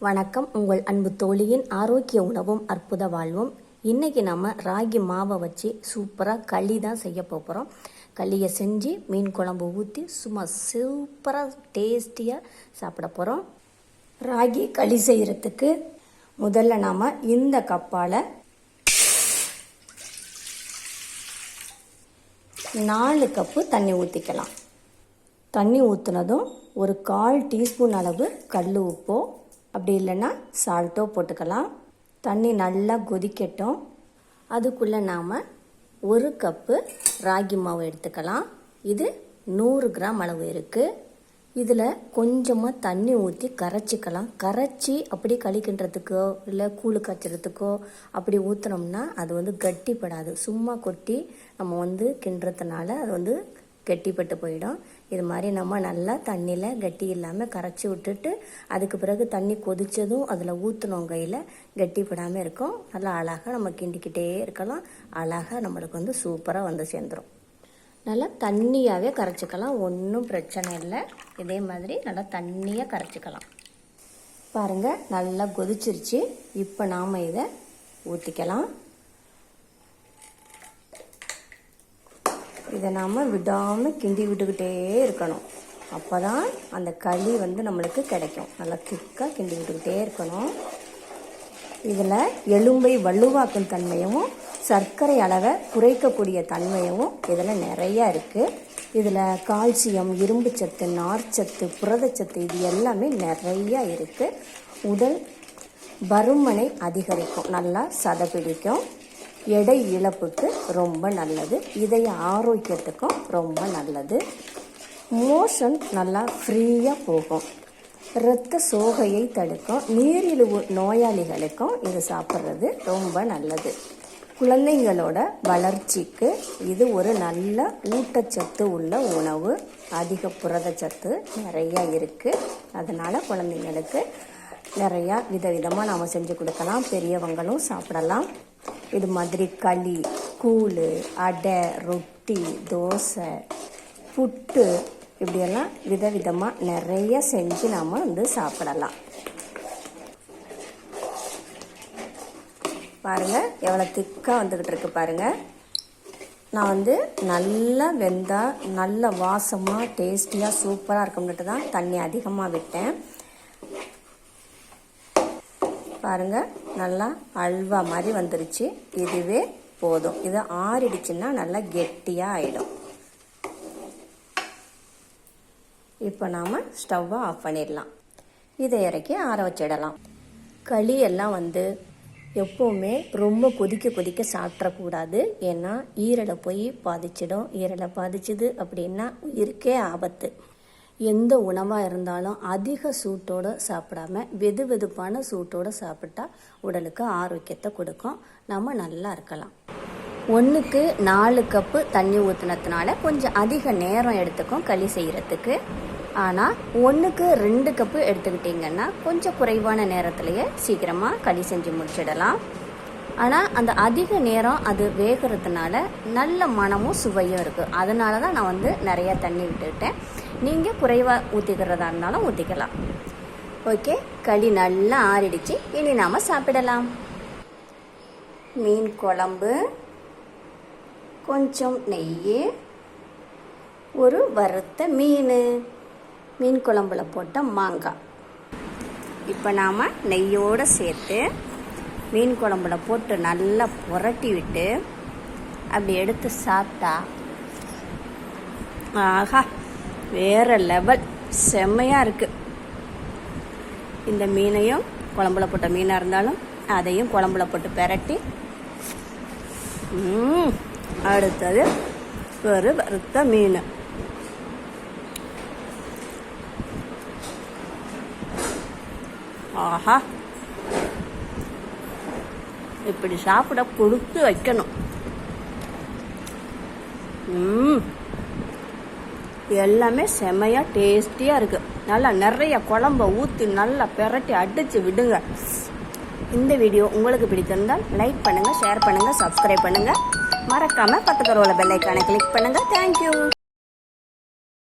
வணக்கம். உங்கள் அன்பு தோழியின் ஆரோக்கிய உணவும் அற்புத வாழ்வும். இன்றைக்கி நம்ம ராகி மாவை வச்சு சூப்பராக களி தான் செய்ய போகிறோம் களியை செஞ்சு மீன் குழம்பு ஊற்றி சும்மா சூப்பராக டேஸ்டியாக சாப்பிட போகிறோம் ராகி களி செய்கிறதுக்கு முதல்ல நாம் இந்த கப்பால் நாலு கப்பு தண்ணி ஊற்றிக்கலாம் தண்ணி ஊற்றுனதும் ஒரு கால் டீஸ்பூன் அளவு கல் உப்போ அப்படி இல்லைன்னா சால்ட்டோ போட்டுக்கலாம். தண்ணி நல்லா கொதிக்கட்டும். அதுக்குள்ளே நாம் ஒரு கப்பு ராகி மாவு எடுத்துக்கலாம். இது நூறு கிராம் அளவு இருக்குது இதில் கொஞ்சமாக தண்ணி ஊற்றி கரைச்சிக்கலாம். கரைச்சி அப்படி கழிக்கின்றதுக்கோ இல்லை கூழு காய்ச்சறதுக்கோ அப்படி ஊற்றுனோம்னா அது வந்து கட்டிப்படாது. சும்மா கொட்டி நம்ம வந்து கிண்டுறதுனால அது வந்து கெட்டிப்பட்டு போயிடும். இது மாதிரி நம்ம நல்லா தண்ணியில் கட்டி இல்லாமல் கரைச்சி விட்டுட்டு அதுக்கு பிறகு தண்ணி கொதித்ததும் அதில் ஊற்றினோம் கையில் கெட்டிப்படாமல் இருக்கும். நல்லா அழகாக நம்ம கிண்டிக்கிட்டே இருக்கலாம். அழகாக நம்மளுக்கு வந்து சூப்பராக வந்து சேர்ந்துடும் நல்லா தண்ணியாகவே கரைச்சிக்கலாம். ஒன்றும் பிரச்சனை இல்லை. இதே மாதிரி நல்லா தண்ணியாக கரைச்சிக்கலாம். பாருங்கள் நல்லா கொதிச்சிருச்சு. இப்போ நாம் இதை ஊற்றிக்கலாம் இதை நாம் விடாமல் கிண்டி விட்டுக்கிட்டே இருக்கணும். அப்போ தான் அந்த களி வந்து நம்மளுக்கு கிடைக்கும். நல்லா திக்காக கிண்டி விட்டுக்கிட்டே இருக்கணும். இதில் எலும்பை வலுவாக்கும் தன்மையும் சர்க்கரை அளவை குறைக்கக்கூடிய தன்மையும் இதில் நிறையா இருக்குது இதில் கால்சியம் இரும்புச்சத்து நார்ச்சத்து புரதச்சத்து இது எல்லாமே நிறையா இருக்குது உடல் பருமனை அதிகரிக்கும். நல்லா சதப்பிடிக்கும் எடை இழப்புக்கு ரொம்ப நல்லது. இதய ஆரோக்கியத்துக்கும் ரொம்ப நல்லது. மோஷன் நல்லா ஃப்ரீயாக போகும். இரத்த சோகையை தடுக்கும். நீரிழிவு நோயாளிகளுக்கும் இது சாப்பிட்றது ரொம்ப நல்லது. குழந்தைங்களோட வளர்ச்சிக்கு இது ஒரு நல்ல ஊட்டச்சத்து உள்ள உணவு. அதிக புரதச்சத்து நிறையா இருக்குது அதனால் குழந்தைங்களுக்கு நிறையா விதவிதமாக நாம் செஞ்சு கொடுக்கலாம். பெரியவங்களும் சாப்பிடலாம். இது மாதிரி களி கூழ் அடை ரொட்டி தோசை புட்டு இப்படியெல்லாம் விதவிதமாக நிறைய செஞ்சு நாம் வந்து சாப்பிடலாம். பாருங்கள் எவ்வளோ திக்காக வந்துக்கிட்டு இருக்கு பாருங்கள் நான் வந்து நல்லா வெந்தால் நல்ல வாசமாக டேஸ்டியாக சூப்பராக இருக்கும்னுட்டு தான் தண்ணி அதிகமாக விட்டேன். பாருங்கள் நல்லா அல்வா மாதிரி வந்துருச்சு. இதுவே போதும். இது ஆறிடுச்சுன்னா நல்லா கெட்டியாக ஆகிடும் இப்போ நாம் ஸ்டவ்வை ஆஃப் பண்ணிடலாம். இதை இறக்கி ஆற வச்சிடலாம். களி எல்லாம் வந்து எப்போவுமே ரொம்ப கொதிக்க கொதிக்க சாப்பிடக்கூடாது. ஏன்னா ஈரலை போய் பாதிச்சிடும். ஈரலை பாதிச்சுது அப்படின்னா உயிருக்கே ஆபத்து. எந்த உணவாக இருந்தாலும் அதிக சூட்டோடு சாப்பிடாம வெது வெதுப்பான சூட்டோடு சாப்பிட்டா உடலுக்கு ஆரோக்கியத்தை கொடுக்கும். நம்ம நல்லா இருக்கலாம். ஒன்றுக்கு நாலு கப்பு தண்ணி ஊற்றுனதுனால கொஞ்சம் அதிக நேரம் எடுத்துக்கும் களி செய்கிறதுக்கு ஆனால் ஒன்றுக்கு ரெண்டு கப்பு எடுத்துக்கிட்டிங்கன்னா கொஞ்சம் குறைவான நேரத்திலேயே சீக்கிரமாக களி செஞ்சு முடிச்சிடலாம். ஆனால் அந்த அதிக நேரம் அது வேகிறதுனால நல்ல மனமும் சுவையும் இருக்குது அதனால தான் நான் வந்து நிறையா தண்ணி விட்டுக்கிட்டேன் நீங்கள் குறைவாக ஊற்றிக்கிறதா இருந்தாலும் ஊற்றிக்கலாம் ஓகே களி நல்லா ஆறிடுச்சு. இனி நாம் சாப்பிடலாம். மீன் குழம்பு கொஞ்சம் நெய் ஒரு வறுத்த மீன். மீன் குழம்புல போட்ட மாங்காய். இப்போ நாம் நெய்யோடு சேர்த்து மீன் குழம்புல போட்டு நல்லா புரட்டி விட்டு அப்படி எடுத்து சாப்பிட்டா ஆஹா வேறு லெவல் செம்மையாக இருக்குது இந்த மீனையும் குழம்புல போட்ட மீனாக இருந்தாலும் அதையும் குழம்புல போட்டு பெரட்டி. அடுத்தது ஒரு வறுத்த மீன். ஆஹா இப்படி சாப்பிட கொடுத்து வைக்கணும். எல்லாமே செமையாக டேஸ்டியாக இருக்குது நல்லா நிறைய குழம்ப ஊற்றி நல்லா பெரட்டி அடித்து விடுங்க. இந்த வீடியோ உங்களுக்கு பிடித்திருந்தால் லைக் பண்ணுங்கள் ஷேர் பண்ணுங்கள் சப்ஸ்கிரைப் பண்ணுங்கள் மறக்காமல் பக்கத்தில் உள்ள பெல்லைக்கான கிளிக் பண்ணுங்கள் தேங்க்யூ